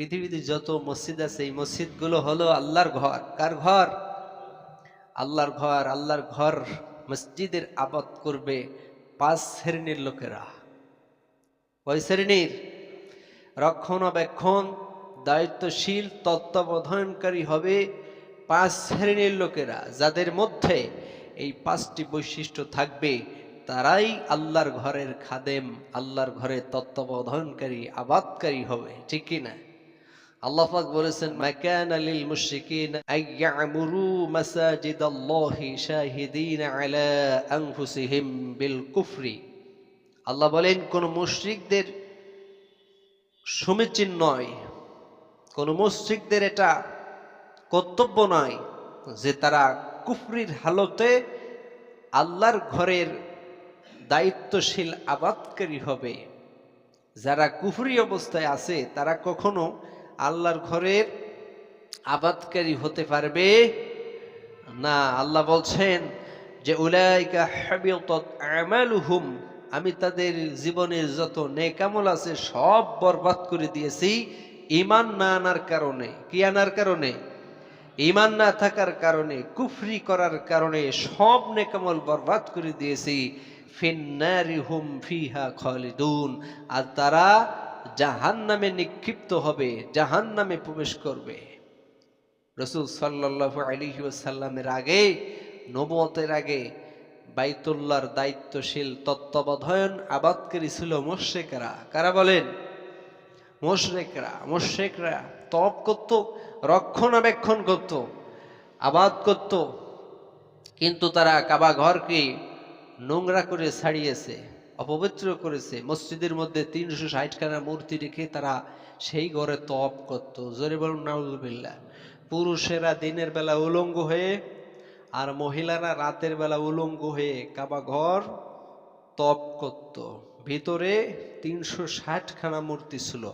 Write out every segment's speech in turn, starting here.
পৃথিবীতে যত মসজিদ আছে, এই মসজিদগুলো হলো আল্লাহর ঘর। কার ঘর? আল্লাহর ঘর আল্লাহর ঘর মসজিদের আবাদ করবে পাঁচ শ্রেণির লোকেরা। কয় শ্রেণির? রক্ষণাবেক্ষণ, দায়িত্বশীল, তত্ত্বাবধানকারী হবে পাঁচ শ্রেণির লোকেরা, যাদের মধ্যে এই পাঁচটি বৈশিষ্ট্য থাকবে। তারাই আল্লাহর ঘরের খাদেম, আল্লাহর ঘরের তত্ত্বাবধানকারী, আবাদকারী হবে। ঠিক কি না? আল্লাহ পাক বলেছেন, মাকান লিল মুশরিকিন আইয়ামুরু মাসাজিদাল্লাহি শাহিদিন আলা আনফুসিহিম বিল কুফরি। আল্লাহ বলেন, কোন মুশরিকদের সমীচীন নয়, কোন মুশরিকদের এটা কর্তব্য নয় যে তারা কুফরির হালতে আল্লাহর ঘরের দায়িত্বশীল আবাদকারী হবে। যারা কুফরি অবস্থায় আছে, তারা কখনো আল্লাহর ঘরের আবাদকারী হতে পারবে না। আল্লাহ বলছেন যে, উলাইকা আমালুহুম, আমি তাদের জীবনের যত নেকামল আছে সব বরবাদ করে দিয়েছি ইমান না আনার কারণে। কি আনার কারণে? ইমান না থাকার কারণে, কুফরি করার কারণে সব নেকামল বরবাদ করে দিয়েছি। ফিন্নারি হুম ফিহা খালিদুন। আর তারা জাহান নামে নিক্ষিপ্ত হবে জাহান নামে প্রবেশ করবে। রসুল সাল্লাহ সাল্লামের আগে নবতের আগে বাইতুল্লার দায়িত্বশীল তত্ত্বাবধায়ন আবাদকারী ছিল মোশেকরা কারা বলেন? মোশরেকরা মোশেকরা তপ করত, রক্ষণাবেক্ষণ করত, আবাদ করত। কিন্তু তারা কাবা ঘরকে নোংরা করে ছাড়িয়েছে। অপবিত্র করেছে। মসজিদের মধ্যে তিনশো ষাটখানা মূর্তি রেখে তারা সেই ঘরে তপ করত। জোরে বলুন, নাউজুবিল্লাহ। পুরুষেরা দিনের বেলা উলঙ্গ হয়ে আর মহিলারা রাতের বেলা উলঙ্গ হয়ে কাবা ঘর তপ করত। ভিতরে তিনশো ষাটখানা মূর্তি ছিল।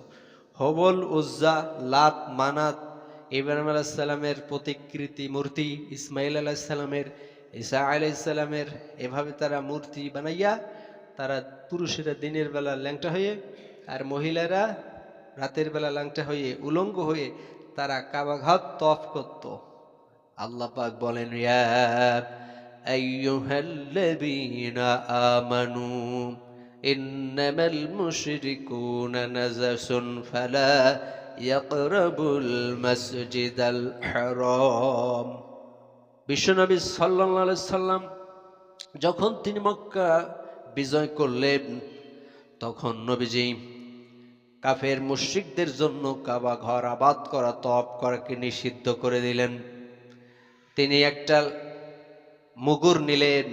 হবল, উজ্জা, লাত, মানাত, ইব্রাহিম আলাহিসাল্লামের প্রতিকৃতি মূর্তি ইসমাইল আলাহিসাল্লামের ঈসা আলাইসাল্লামের এভাবে তারা মূর্তি বানাইয়া তারা পুরুষেরা দিনের বেলা ল্যাংটা হয়ে আর মহিলারা রাতের বেলা ল্যাংটা হয়ে উলঙ্গ হয়ে তারা কাবাঘাত তফ করত। আল্লাহ পাক বলেন আমানু, ইন্নামাল মুশরিকুনা নাজাসুন ফালা ইয়াকরাবুল মাসজিদাল হারাম। বিশ্বনবী সাল্লাল্লাহু আলাইহি সাল্লাম যখন তিনি মক্কা বিজয় করলেন। তখন নবীজি কাফের মুশরিকদের জন্য কাবা ঘর আবাদ করা তপ করাকে নিষিদ্ধ করে দিলেন। তিনি একটা মুগুর নিলেন,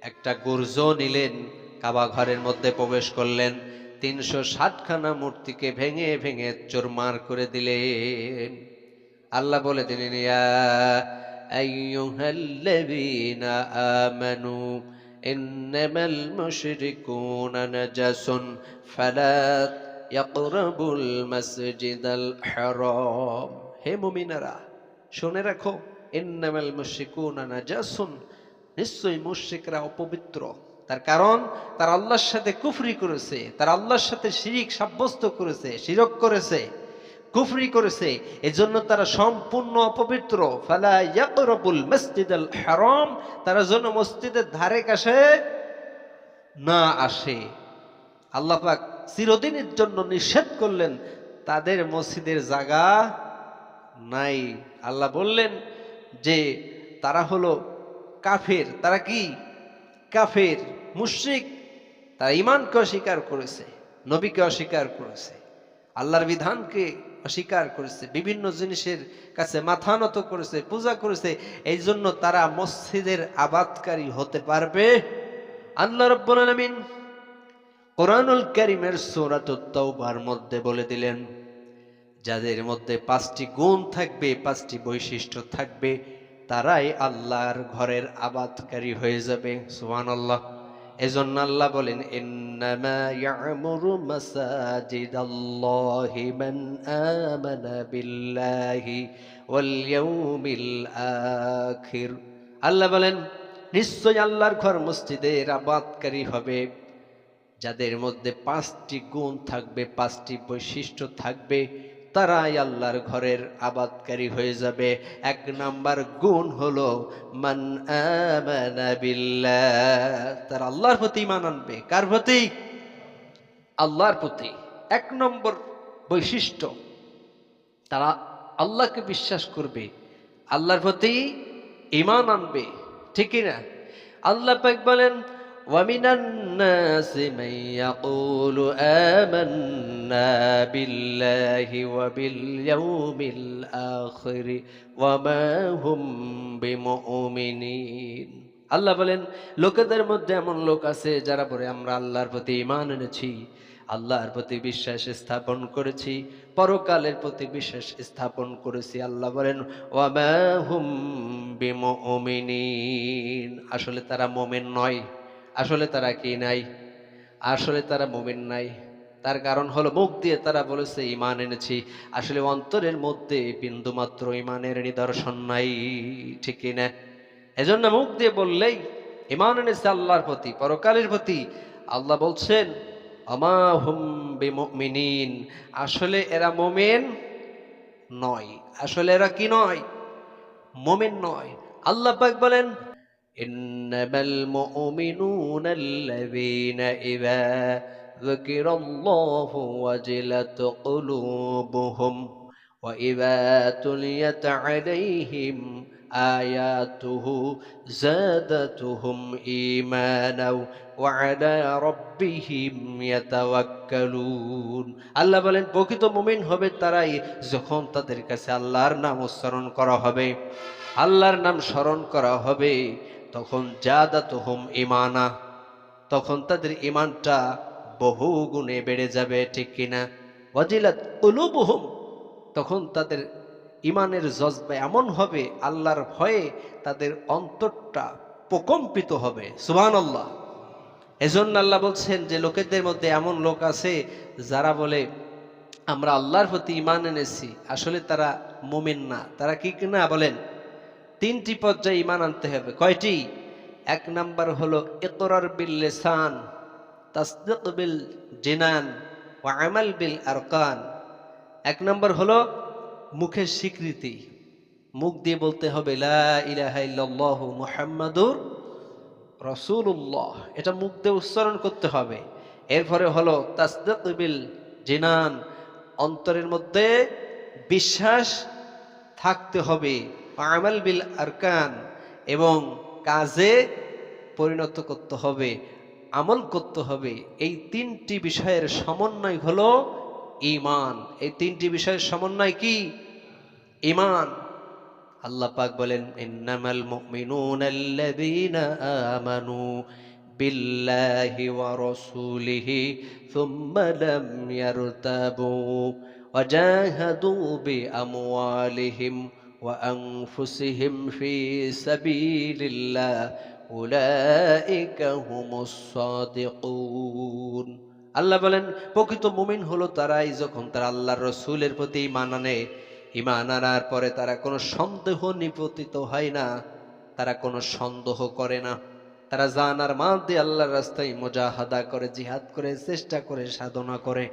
একটা গুর্জ নিলেন, কাবা ঘরের মধ্যে প্রবেশ করলেন। তিনশো ষাটখানা মূর্তিকে ভেঙে ভেঙে চোরমার করে দিলেন। আল্লাহ বলে দিলেন, ইয়া আমানু ইন্নামাল মুশরিকুনা নাজাসুন ফালা ইয়াকরাবুল মাসজিদাল হারাম হে মুমিনারা, শুনে রাখো ইন্নামাল মুশরিকুনা নাজাসুন নিশ্চয়ই মুশরিকরা অপবিত্র। তার কারণ, তার আল্লাহর সাথে কুফরি করেছে, তার আল্লাহর সাথে শিরিক সাব্যস্ত করেছে, শিরক করেছে। কুফরি করেছে, এজন্য তারা সম্পূর্ণ অপবিত্র। ফালা ইয়াকরাবুল মসজিদাল হারাম, তারা যেন মসজিদের ধারে কাছে না আসে। আল্লাহ পাক চিরদিনের জন্য নিষেধ করলেন, তাদের মসজিদের জায়গা নাই। আল্লাহ বললেন যে, তারা হলো কাফের। তারা কি? কাফের, মুশরিক। তারা ইমানকে অস্বীকার করেছে, নবীকে অস্বীকার করেছে। আল্লাহর বিধানকে অস্বীকার করেছে, বিভিন্ন জিনিসের কাছে মাথা নত করেছে, পূজা করেছে এই জন্য তারা মসজিদের আবাদকারী হতে পারবে। আল্লাহ রব্বুল কোরআনুল কারিমের সূরাতুত তাওবার মধ্যে বলে দিলেন, যাদের মধ্যে পাঁচটি গুণ থাকবে, পাঁচটি বৈশিষ্ট্য থাকবে, তারাই আল্লাহর ঘরের আবাদকারী হয়ে যাবে। সুবহানাল্লাহ। এজন্য আল্লাহ বলেন বিল্লাহি আল্লাহ বলেন নিশ্চয় আল্লাহর ঘর মসজিদের আবাদকারী হবে, যাদের মধ্যে পাঁচটি গুণ থাকবে, পাঁচটি বৈশিষ্ট্য থাকবে তারাই আল্লাহর ঘরের আবাদকারী হয়ে যাবে। এক নাম্বার গুণ হলো, মান বিল্লাহ। আল্লাহর প্রতি ইমান আনবে। কার প্রতি? আল্লাহর প্রতি। এক নম্বর বৈশিষ্ট্য, তারা আল্লাহকে বিশ্বাস করবে। আল্লাহর প্রতি ইমান আনবে। ঠিক না? আল্লাহ পাক বলেন ومن الناس من يقول آمنا بالله وباليوم الآخر وما هم بمؤمنين আল্লাহ বলেন লোকেদের মধ্যে এমন লোক আছে যারা বলে আমরা আল্লাহর প্রতি ইমান এনেছি আল্লাহর প্রতি বিশ্বাস স্থাপন করেছি পরকালের প্রতি বিশ্বাস স্থাপন করেছি আল্লাহ বলেন ওয়ামাহুম বিমুমিনিন আসলে তারা মোমেন নয় আসলে তারা কি নাই? আসলে তারা মোমেন নাই। তার কারণ হলো মুখ দিয়ে তারা বলেছে ইমান এনেছি। আসলে অন্তরের মধ্যে বিন্দুমাত্র ইমানের নিদর্শন নাই, ঠিক না? এজন্য মুখ দিয়ে বললেই ইমান এনেছে আল্লাহর প্রতি, পরকালের প্রতি। আল্লাহ বলছেন অমাহুম বিমিন আসলে এরা মোমেন নয়। আসলে এরা কি নয়? মোমেন নয়। আল্লাহ পাক বলেন إنما المؤمنون الذين إذا ذكر الله وجلت قلوبهم وإذا تليت عليهم آياته زادتهم إيمانا وعلى ربهم يتوكلون আল্লাহ বলেন প্রকৃত মুমিন হবে তারাই যখন তাদের কাছে আল্লাহর নাম উচ্চারণ করা হবে আল্লাহর নাম স্মরণ করা হবে তখন জাদাত হোম ইমানা তখন তাদের ইমানটা বহু গুণে বেড়ে যাবে, ঠিক কিনা? ওয়াজিলাত উলুবহুম তখন তাদের ইমানের জজবা এমন হবে, আল্লাহর ভয়ে তাদের অন্তরটা প্রকম্পিত হবে সুবহান আল্লাহ এজন্য আল্লাহ বলছেন যে, লোকেদের মধ্যে এমন লোক আছে যারা বলে, আমরা আল্লাহর প্রতি ইমান এনেছি, আসলে তারা মোমেন না। তারা কি না বলেন? তিনটি পর্যায়ে ইমান আনতে হবে। কয়টি? এক নাম্বার হলো ইকরার বিল লেসান, তাসদিক বিল জিনান, ওয়া আমাল বিল আরকান। এক নাম্বার হলো মুখের স্বীকৃতি। মুখ দিয়ে বলতে হবে, লা ইলাহা ইল্লাল্লাহ মুহাম্মাদুর রসুল্লাহ এটা মুখ দিয়ে উচ্চারণ করতে হবে। এরপরে হলো তাসদিক বিল জিনান, অন্তরের মধ্যে বিশ্বাস থাকতে হবে। আমাল বিল আরকান, এবং কাজে পরিণত করতে হবে, আমল করতে হবে। এই তিনটি বিষয়ের সমন্বয় হলো ইমান এই তিনটি বিষয়ের সমন্বয় কি? ইমান আল্লাহ পাক বলেন বিল্লাহি ওয়া রাসূলিহি وأنفسهم في سبيل الله أولئك هم الصادقون আল্লাহ বলেন প্রকৃত মুমিন হলো তারাই যখন তারা আল্লাহর রসুলের প্রতি ইমান আনে ইমান আনার পরে তারা কোনো সন্দেহ নিপতিত হয় না তারা কোনো সন্দেহ করে না তারা জানার মাল দিয়ে আল্লাহর রাস্তায় মোজাহাদা করে, জিহাদ করে, চেষ্টা করে, সাধনা করে।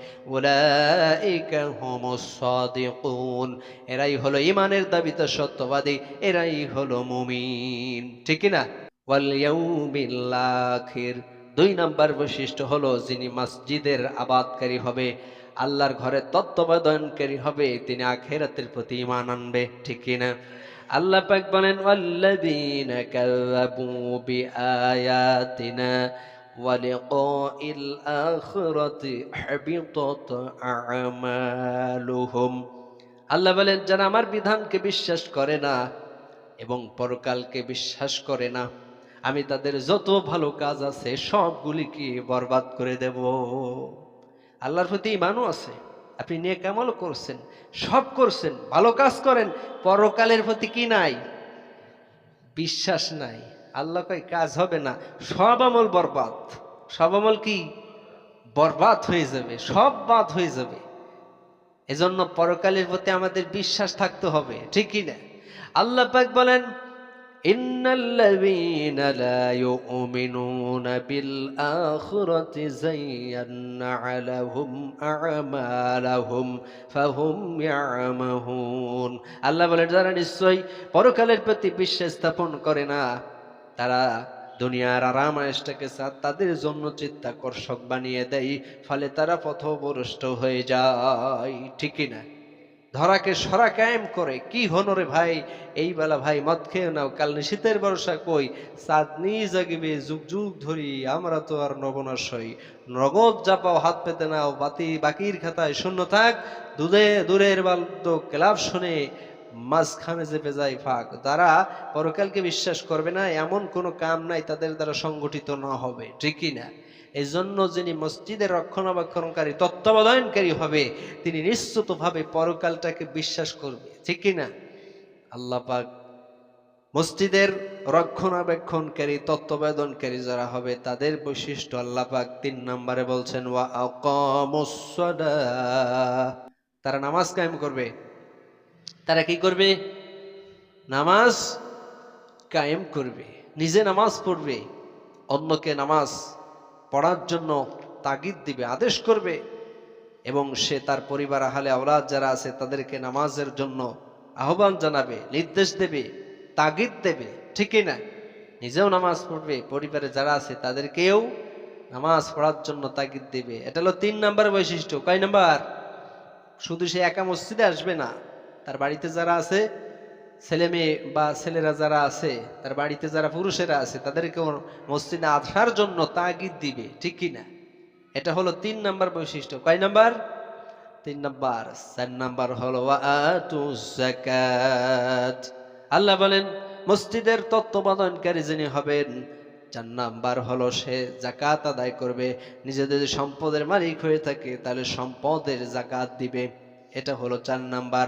এরাই হলো ইমানের দাবিতে সত্যবাদী। এরাই হলো মুমিন। ঠিক না? দুই নাম্বার বৈশিষ্ট্য হলো যিনি মসজিদের আবাদকারী হবে, আল্লাহর ঘরে তত্ত্বাবধানকারী হবে, তিনি আখেরাতের প্রতি ইমান আনবে। ঠিক কিনা আল্লাহ পাক বলেন, ওয়াল্লাযীনা কাযাবু বিআয়াতিনা ওয়ালিকাইল আখিরাতি হাবিতাত আমালুহুম। আল্লাহ বলেন, যারা আমার বিধানকে বিশ্বাস করে না এবং পরকালকে বিশ্বাস করে না, আমি তাদের যত ভালো কাজ আছে সবগুলিকে বরবাদ করে দেব। আল্লাহর প্রতি ইমানও আছে। আপনি নিয়ে কেমন করছেন, সব করছেন, ভালো কাজ করেন, পরকালের প্রতি কি নাই? বিশ্বাস নাই। আল্লাহ কয়, কাজ হবে না। সব আমল বরবাদ। সব আমল কি? বরবাদ হয়ে যাবে, সব বাদ হয়ে যাবে। এজন্য পরকালের প্রতি আমাদের বিশ্বাস থাকতে হবে ঠিক কি না? আল্লাহ পাক বলেন إن الذين لا يؤمنون بالآخرة زينا لهم أعمالهم فهم يعمهون আল্লাহ বলেন যারা নিশ্চয়ই পরকালের প্রতি বিশ্বাস স্থাপন করে না তারা দুনিয়ার আরাম আয়েশটাকে সা- তাদের জন্য চিত্তাকর্ষক বানিয়ে দেয় ফলে তারা পথভ্রষ্ট হয়ে যায় ঠিকই না ধরাকে সরা কায়েম করে। কি হনরে ভাই? এই বেলা ভাই মদ খেয়ে নাও, কাল নিশীতের ভরসা কই? চাঁদনি জাগিবে যুগ যুগ ধরি আমরা তো আর নবনাশই নগদ চাপাও হাত পেতে নাও, বাতি বাকির খাতায় শূন্য থাক। দুধে দূরের বাল্য ক্লাব শুনে মাঝখানে চেপে যায় ফাঁক। যারা পরকালকে বিশ্বাস করবে না, এমন কোনো কাম নাই তাদের দ্বারা সংগঠিত না হবে। ঠিকই না? এই জন্য যিনি মসজিদের রক্ষণাবেক্ষণকারী, তত্ত্বাবধানকারী হবে, তিনি নিশ্চিতভাবে পরকালটাকে বিশ্বাস করবে। ঠিক কি না? আল্লাহ পাক মসজিদের রক্ষণাবেক্ষণকারী, তত্ত্বাবধানকারী যারা হবে, তাদের বৈশিষ্ট্য আল্লাহ পাক তিন নম্বরে বলছেন, ওয়া। তারা নামাজ কায়েম করবে। তারা কি করবে? নামাজ কায়েম করবে। নিজে নামাজ পড়বে। অন্যকে নামাজ পড়ার জন্য তাগিদ দিবে, আদেশ করবে এবং সে তার পরিবার, আহালে আওলাদ যারা আছে তাদেরকে নামাজের জন্য আহ্বান জানাবে, নির্দেশ দেবে, তাগিদ দেবে, ঠিকই না? নিজেও নামাজ পড়বে, পরিবারে যারা আছে তাদেরকেও নামাজ পড়ার জন্য তাগিদ দেবে। এটা হলো তিন নাম্বার বৈশিষ্ট্য। কয় নাম্বার? শুধু সে একা মসজিদে আসবে না, তার বাড়িতে যারা আছে ছেলে মেয়ে বা ছেলেরা যারা আছে, তার বাড়িতে যারা পুরুষেরা আছে তাদেরকেও মসজিদে আসার জন্য তাগিদ দিবে, ঠিক কি না? এটা হলো তিন নাম্বার বৈশিষ্ট্য। কয় নাম্বার? তিন নাম্বার। চার নাম্বার হলো আল্লাহ বলেন, মসজিদের তত্ত্বাবধানকারী যিনি হবেন, চার নাম্বার হলো সে জাকাত আদায় করবে। নিজেদের যদি সম্পদের মালিক হয়ে থাকে, তাহলে সম্পদের জাকাত দিবে। এটা হলো চার নাম্বার।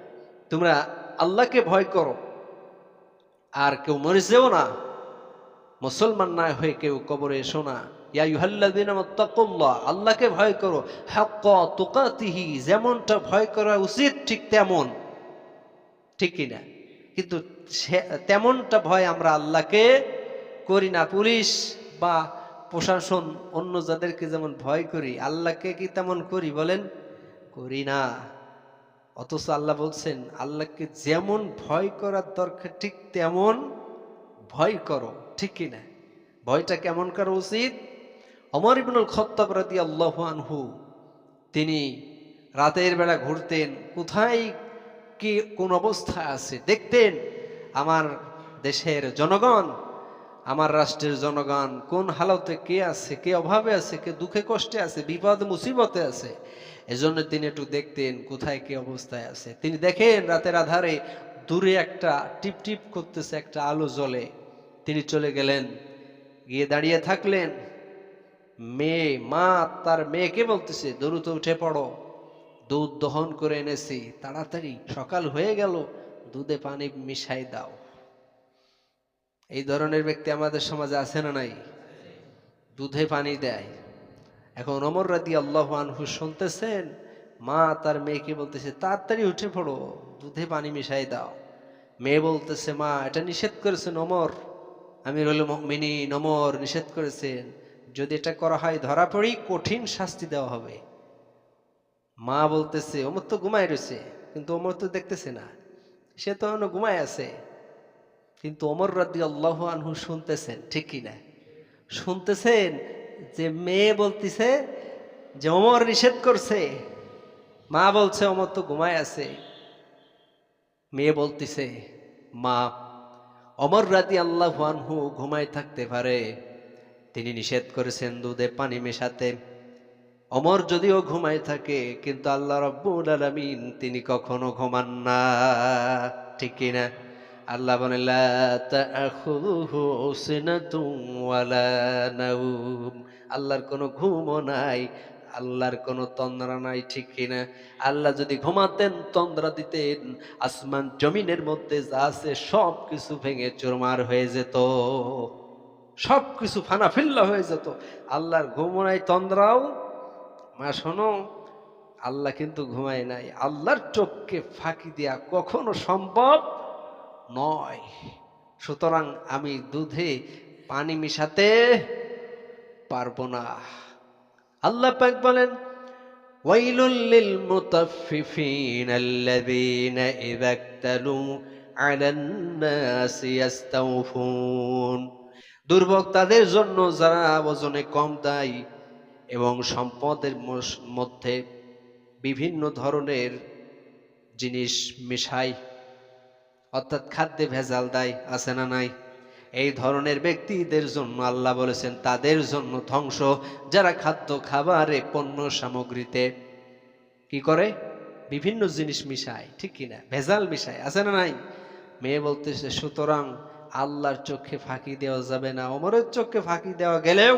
তোমরা আল্লাহকে ভয় করো। আর কেউ মরে যেও না। মুসলমান না হয়ে কেউ কবরে এসো না। আল্লাহকে ভয় করো। হাক্কা তুকাতিহি, যেমনটা ভয় করা উচিত, ঠিক তেমন। ঠিক কি না কিন্তু তেমনটা ভয় আমরা আল্লাহকে করি না। পুলিশ বা প্রশাসন অন্য যাদেরকে যেমন ভয় করি, আল্লাহকে কি তেমন করি বলেন? করি না। অথচ আল্লাহ বলছেন, আল্লাহকে যেমন ভয় করার দরকার, ঠিক তেমন ভয় করো, ঠিক কি না ভয়টা কেমন করা উচিত? অমর ইবনুল খত্তাব রাদি আল্লাহ আনহু, তিনি রাতের বেলা ঘুরতেন, কোথায় কি, কোন অবস্থায় আছে? দেখতেন আমার দেশের জনগণ আমার রাষ্ট্রের জনগণ, কোন হালতে কে আছে, কে অভাবে আছে, কে দুঃখে কষ্টে আছে, বিপদ, মুসিবতে আছে, এজন্য তিনি একটু দেখতেন কোথায় কি অবস্থায় আছে। তিনি দেখেন রাতের আধারে দূরে একটা টিপ টিপ করতেছে একটা আলো জ্বলে। তিনি চলে গেলেন, গিয়ে দাঁড়িয়ে থাকলেন। মেয়ে, মা, তার মেয়েকে বলতেছে দ্রুত উঠে পড়ো, দুধ দহন করে এনেছি, তাড়াতাড়ি, সকাল হয়ে গেল, দুধে পানি মিশাই দাও। এই ধরনের ব্যক্তি আমাদের সমাজে আছে না নাই? দুধে পানি দেয়। এখন অমর রাদি আল্লাহ আনহু শুনতেছেন, মা তার মেয়েকে বলতেছে, তাড়াতাড়ি উঠে পড়ো, দুধে পানি মিশাই দাও। মেয়ে বলতেছে, মা, এটা নিষেধ করেছেন অমর আমি রইল মিনি নমর নিষেধ করেছেন। যদি এটা করা হয় ধরা পড়ি, কঠিন শাস্তি দেওয়া হবে। মা বলতেছে, ওমর তো ঘুমায় রয়েছে, কিন্তু ওমর তো দেখতেছে না। সে তো এখনও ঘুমায় আছে। কিন্তু অমর রাদি আল্লাহ আনহু শুনতেছেন, ঠিক কি না? শুনতেছেন যে মেয়ে বলতেছে যে অমর নিষেধ করছে। মা বলছে অমর তো ঘুমায় আছে। মেয়ে বলতেছে, মা অমর রাতি আল্লাহ আনহু ঘুমায় থাকতে পারে। তিনি নিষেধ করেছেন দুধে পানি মেশাতে। অমর যদিও ঘুমায় থাকে, কিন্তু আল্লাহ রব্বুল আলামিন তিনি কখনো ঘুমান না। ঠিক কিনা আল্লাহ বলেন, লা তাখুযুহু সিনাতুন ওয়ালা নাওম। আল্লাহর কোনো ঘুমও নাই, আল্লাহর কোনো তন্দ্রা নাই, ঠিক কিনা আল্লাহ যদি ঘুমাতেন, তন্দ্রা দিতেন, আসমান জমিনের মধ্যে যা আছে সব কিছু ভেঙে চুরমার হয়ে যেত সব কিছু ফানাফিল্লা হয়ে যেত। আল্লাহর ঘুমও নাই, তন্দ্রাও মা, শোনো, আল্লাহ কিন্তু ঘুমায় নাই। আল্লাহর চোখকে ফাঁকি দেয়া কখনো সম্ভব নয়। সুতরাং আমি দুধে পানি মিশাতে পারব না। আল্লাহ পাক বলেন, ওয়াইলুল লিল মুতাফফিফিন আল্লাযীনা ইযা ইক্তালু আলান নাসি ইস্তাওফুন দুর্ভোগ জন্য, যারা ওজনে কম দেয় এবং সম্পদের মধ্যে বিভিন্ন ধরনের জিনিস মিশায়। অর্থাৎ খাদ্যে ভেজাল দেয় আছে না নাই? এই ধরনের ব্যক্তিদের জন্য আল্লাহ বলেছেন, তাদের জন্য ধ্বংস যারা খাদ্য, খাবারে পণ্য সামগ্রীতে কি করে? বিভিন্ন জিনিস মিশায়, ঠিক কিনা? ভেজাল মিশায়, আছে না নাই? মেয়ে বলতেছে, সুতরাং আল্লাহর চোখে ফাঁকি দেওয়া যাবে না। অমরের চোখে ফাঁকি দেওয়া গেলেও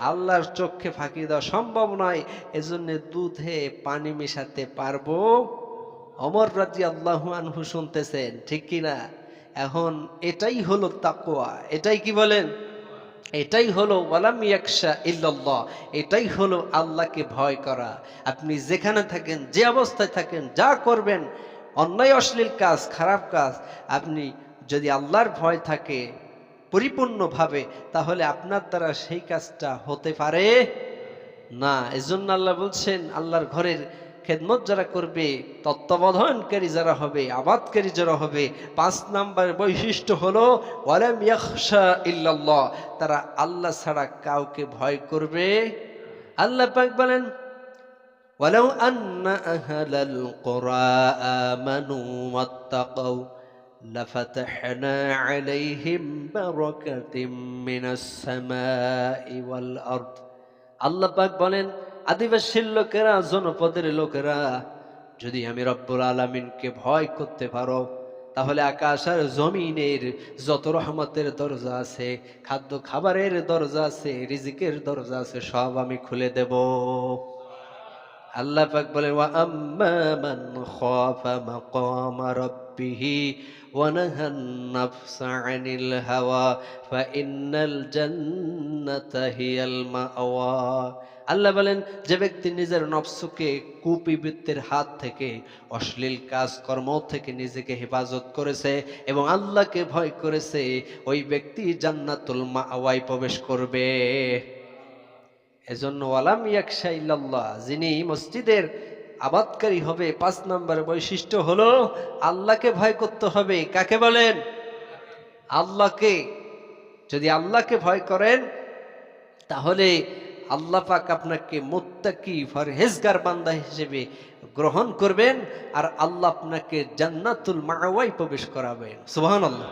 আল্লাহর চোখে ফাঁকি দেওয়া সম্ভব নয়। এজন্য দুধে পানি মিশাতে পারব অমর রাজি আল্লাহু আনহু শুনতেছেন, ঠিক কিনা? এখন এটাই হলো তাকোয়া এটাই কি বলেন? এটাই হলো ওয়ালাম ইল্লাল্লাহ। এটাই হলো আল্লাহকে ভয় করা। আপনি যেখানে থাকেন, যে অবস্থায় থাকেন, যা করবেন, অন্যায়, অশ্লীল কাজ, খারাপ কাজ, আপনি যদি আল্লাহর ভয় থাকে পরিপূর্ণভাবে, তাহলে আপনার দ্বারা সেই কাজটা হতে পারে না। এজন্য আল্লাহ বলছেন, আল্লাহর ঘরের খেদমত যারা করবে তত্ত্বাবধানকারী যারা হবে আবাদকারী যারা হবে পাঁচ নাম্বার বৈশিষ্ট্য হলো ওয়ালাম ইয়াখশা ইল্লাল্লাহ তারা আল্লাহ ছাড়া কাউকে ভয় করবে আল্লাহ পাক বলেন ولو أن أهل القرى آمنوا واتقوا لفتحنا عليهم بركة من السماء والأرض আল্লাহ পাক বলেন আদিবাসীর লোকেরা, জনপদের লোকেরা, যদি আমি রব্বুল আলমিনকে ভয় করতে পারো, তাহলে আকাশ আর জমিনের যত রহমতের দরজা আছে, খাদ্য খাবারের দরজা আছে, রিজিকের দরজা আছে, সব আমি খুলে দেব। আল্লাহ পাক বলে আম্মা মান হাওয়া আল্লাহ বলেন, যে ব্যক্তি নিজের নফসকে কুপিবৃত্তের হাত থেকে, অশ্লীল কাজকর্ম থেকে নিজেকে হেফাজত করেছে এবং আল্লাহকে ভয় করেছে, ওই ব্যক্তি জান্নাতুল মাওয়ায় প্রবেশ করবে। এজন্য, ওয়ালাম ইয়াকশা ইল্লাল্লাহ যিনি মসজিদের আবাদকারী হবে, পাঁচ নম্বর বৈশিষ্ট্য হলো, আল্লাহকে ভয় করতে হবে। কাকে বলেন? আল্লাহকে। যদি আল্লাহকে ভয় করেন, তাহলে আল্লাহ পাক আপনাকে মুত্তাকি ফরহেজগার বান্দা হিসেবে গ্রহণ করবেন আর আল্লাহ আপনাকে জান্নাতুল মাওয়াই প্রবেশ করাবেন। সুবহানাল্লাহ।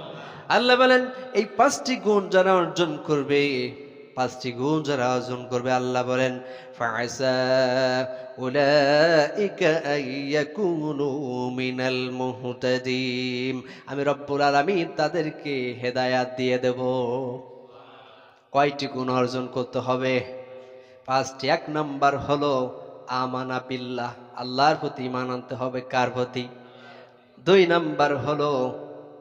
আল্লাহ আল্লাহ বলেন, এই পাঁচটি গুণ যারা অর্জন করবে, পাঁচটি গুণ যারা অর্জন করবে, আল্লাহ বলেন আমি রব্বুল আলামিন তাদেরকে হেদায়াত দিয়ে দেব। কয়টি গুণ অর্জন করতে হবে? পাঁচটি এক নাম্বার হলো আমানা বিল্লাহ, আল্লাহর প্রতি ইমান আনতে হবে কার প্রতি? দুই নাম্বার হলো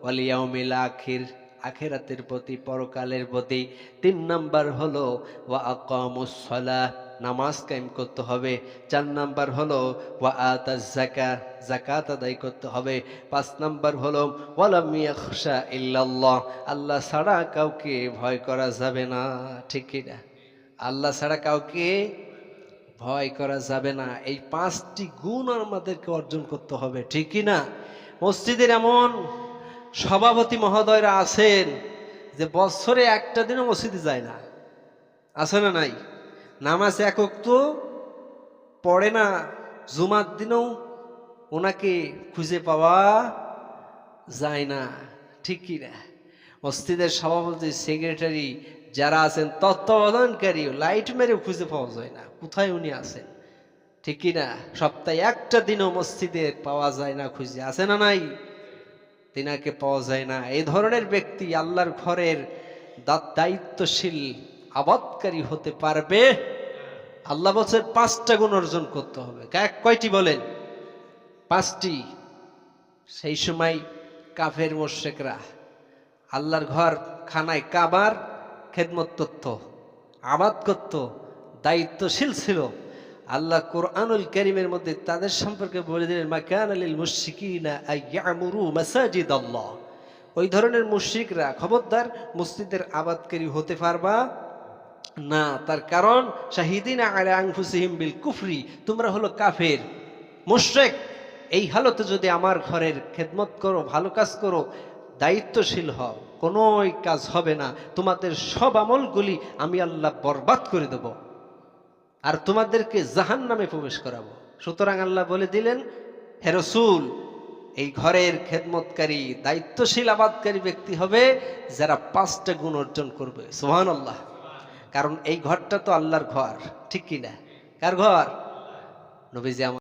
ওয়ালিয়াউমিল আখির, আখেরাতের প্রতি, পরকালের প্রতি। তিন নাম্বার হলো ওয়া আকামুস সালাহ, নামাজ কায়েম করতে হবে। চার নাম্বার হলো ওয়া আতাজ জাকা জাকাত আদায় করতে হবে। পাঁচ নাম্বার হলো ওয়ালাম ইয়াখশা ইল্লাল্লাহ, আল্লাহ ছাড়া কাউকে ভয় করা যাবে না, ঠিক কি না? আল্লাহ ছাড়া কাউকে ভয় করা যাবে না। এই পাঁচটি গুণ আমাদেরকে অর্জন করতে হবে, ঠিক কি না? মসজিদের এমন সভাপতি মহোদয়রা আছেন যে বছরে একটা দিনও মসজিদে যায় না। আছে না নাই? নামাজ একক তো পড়ে না, জুমার দিনেও ওনাকে খুঁজে পাওয়া যায় না, ঠিক কি না? মসজিদের সভাপতি, সেক্রেটারি যারা আছেন, তত্ত্বাবধানকারী, লাইট মেরে খুঁজে পাওয়া যায় না। কোথায় উনি আছেন? ঠিক কি না? সপ্তাহে একটা দিনও মসজিদে পাওয়া যায় না খুঁজে। আছে না নাই? তিনাকে পাওয়া যায় না। এই ধরনের ব্যক্তি আল্লাহর ঘরের দায়িত্বশীল, আবাদকারী হতে পারবে? আল্লাহ বলছেন, পাঁচটা গুণ অর্জন করতে হবে। কা- কয়টি বলেন? পাঁচটি। সেই সময় কাফের মোশেকরা আল্লাহর ঘর খানায় কাবার খেদমত করত আবাদ করত, দায়িত্বশীল ছিল। আল্লাহ কোরআনুল করিমের মধ্যে তাদের সম্পর্কে বলে দিলেন মাকান আলিল মুশরিকিনা আইয়ামুরু মাসাজিদ আল্লাহ ওই ধরনের মুশরিকরা খবরদার মসজিদের আবাদকারী হতে পারবা না। তার কারণ, শাহিদিন আলা আনফুসিহিম বিল কুফরি, তোমরা হলো কাফের, মুশরিক। এই হালতে যদি আমার ঘরের খেদমত করো, ভালো কাজ করো, দায়িত্বশীল হও। কোনো কাজ হবে না। তোমাদের সব আমলগুলি আমি আল্লাহ বরবাদ করে দেব। আর তোমাদেরকে জাহান নামে প্রবেশ করাবো। সুতরাং আল্লাহ বলে দিলেন, হে রসুল, এই ঘরের খেদমতকারী, দায়িত্বশীল, আবাদকারী ব্যক্তি হবে যারা পাঁচটা গুণ অর্জন করবে। সোহান আল্লাহ কারণ এই ঘরটা তো আল্লাহর ঘর, ঠিক কিনা? কার ঘর? নবীজি আমার